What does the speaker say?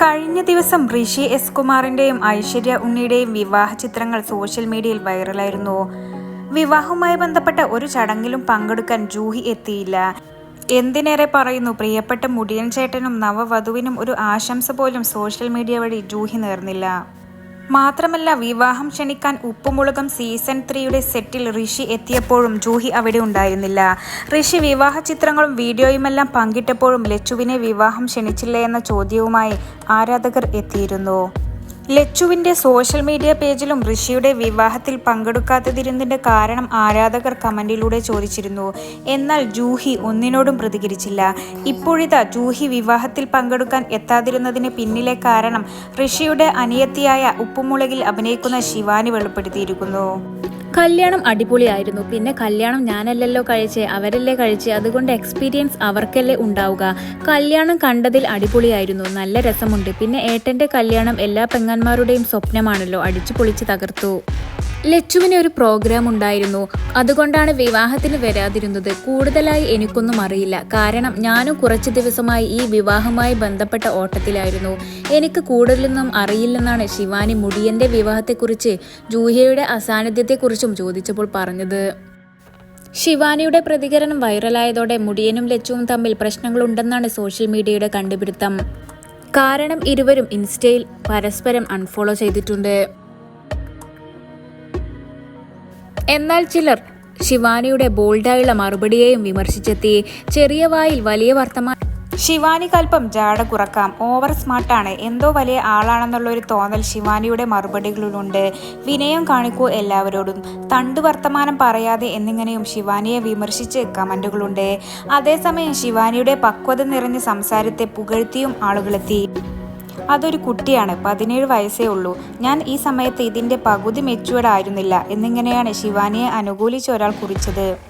കഴിഞ്ഞ ദിവസം ഋഷി എസ് കുമാറിന്റെയും ഐശ്വര്യ ഉണ്ണിയുടെയും വിവാഹ ചിത്രങ്ങൾ സോഷ്യൽ മീഡിയയിൽ വൈറലായിരുന്നു. വിവാഹവുമായി ബന്ധപ്പെട്ട ഒരു ചടങ്ങിലും പങ്കെടുക്കാൻ ജൂഹി എത്തിയില്ല. എന്തിനേറെ പറയുന്നു പ്രിയപ്പെട്ട മുടിയൻ ചേട്ടനും നവവധുവിനും ഒരു ആശംസ പോലും സോഷ്യൽ മീഡിയ വഴി ജൂഹി നേർന്നില്ല. മാത്രമല്ല വിവാഹം ക്ഷണിക്കാൻ ഉപ്പുമുളകം സീസൺ ത്രീയുടെ സെറ്റിൽ ഋഷി എത്തിയപ്പോഴും ജൂഹി അവിടെ ഉണ്ടായിരുന്നില്ല. ഋഷി വിവാഹ ചിത്രങ്ങളും വീഡിയോയുമെല്ലാം പങ്കിട്ടപ്പോഴും ലച്ചുവിനെ വിവാഹം ക്ഷണിച്ചില്ല എന്ന ചോദ്യവുമായി ആരാധകർ എത്തിയിരുന്നു. ലച്ചുവിന്റെ സോഷ്യൽ മീഡിയ പേജിലും ഋഷിയുടെ വിവാഹത്തിൽ പങ്കെടുക്കാത്തതിരുന്നതിന്റെ കാരണം ആരാധകർ കമന്റിലൂടെ ചോദിച്ചിരുന്നു. എന്നാൽ ജൂഹി ഒന്നിനോടും പ്രതികരിച്ചില്ല. ഇപ്പോഴിതാ ജൂഹി വിവാഹത്തിൽ പങ്കെടുക്കാൻ എത്താതിരുന്നതിന് പിന്നിലെ കാരണം ഋഷിയുടെ അനിയത്തിയായ ഉപ്പുമുളകിൽ അഭിനയിക്കുന്ന ശിവാനി വെളിപ്പെടുത്തിയിരിക്കുന്നു. കല്യാണം അടിപൊളിയായിരുന്നു. പിന്നെ കല്യാണം ഞാനല്ലല്ലോ കഴിച്ചേ അവരല്ലേ കഴിച്ചേ അതുകൊണ്ട് എക്സ്പീരിയൻസ് അവർക്കല്ലേ ഉണ്ടാവുക. കല്യാണം കണ്ടതിൽ അടിപൊളിയായിരുന്നു നല്ല രസമുണ്ട്. പിന്നെ ഏട്ടന്റെ കല്യാണം എല്ലാ പെങ്ങന്മാരുടെയും സ്വപ്നമാണല്ലോ അടിച്ചു പൊളിച്ച് തകർത്തു. ലച്ചുവിന് ഒരു പ്രോഗ്രാം ഉണ്ടായിരുന്നു. അതുകൊണ്ടാണ് വിവാഹത്തിന് വരാതിരുന്നത്. കൂടുതലായി എനിക്കൊന്നും അറിയില്ല. കാരണം ഞാനും കുറച്ച് ദിവസമായി ഈ വിവാഹവുമായി ബന്ധപ്പെട്ട ഓട്ടത്തിലായിരുന്നു. എനിക്ക് കൂടുതലൊന്നും അറിയില്ലെന്നാണ് ശിവാനി മുടിയന്റെ വിവാഹത്തെക്കുറിച്ച് ജൂഹിയയുടെ അസാന്നിധ്യത്തെക്കുറിച്ചും ചോദിച്ചപ്പോൾ പറഞ്ഞത്. ശിവാനിയുടെ പ്രതികരണം വൈറലായതോടെ മുടിയനും ലച്ചുവും തമ്മിൽ പ്രശ്നങ്ങളുണ്ടെന്നാണ് സോഷ്യൽ മീഡിയയുടെ കണ്ടുപിടുത്തം. കാരണം ഇരുവരും ഇൻസ്റ്റയിൽ പരസ്പരം അൺഫോളോ ചെയ്തിട്ടുണ്ട്. എന്നാൽ ചിലർ ശിവാനിയുടെ ബോൾഡായുള്ള മറുപടിയെയും വിമർശിച്ചെത്തി ചെറിയ വായിൽ വലിയ വർത്തമാനം. ശിവാനി കൽപ്പം ജാട കുറക്കാം. ഓവർ സ്മാർട്ടാണ്. എന്തോ വലിയ ആളാണെന്നുള്ള ഒരു തോന്നൽ ശിവാനിയുടെ മറുപടികളിലുണ്ട്. വിനയം കാണിക്കൂ എല്ലാവരോടും. തണ്ട് വർത്തമാനം പറയാതെ എന്നിങ്ങനെയും ശിവാനിയെ വിമർശിച്ച് കമന്റുകളുണ്ട് അതേസമയം ശിവാനിയുടെ പക്വത നിറഞ്ഞ സംസാരത്തെ പുകഴ്ത്തിയും ആളുകളെത്തി. അതൊരു കുട്ടിയാണ് പതിനേഴ് വയസ്സേ ഉള്ളൂ. ഞാൻ ഈ സമയത്ത് ഇതിന്റെ പകുതി മെച്ചുവേർഡ് ആയിരുന്നില്ല. എന്നിങ്ങനെയാണ് ശിവാനിയെ അനുകൂലിച്ച് ഒരാൾ കുറിച്ചത്.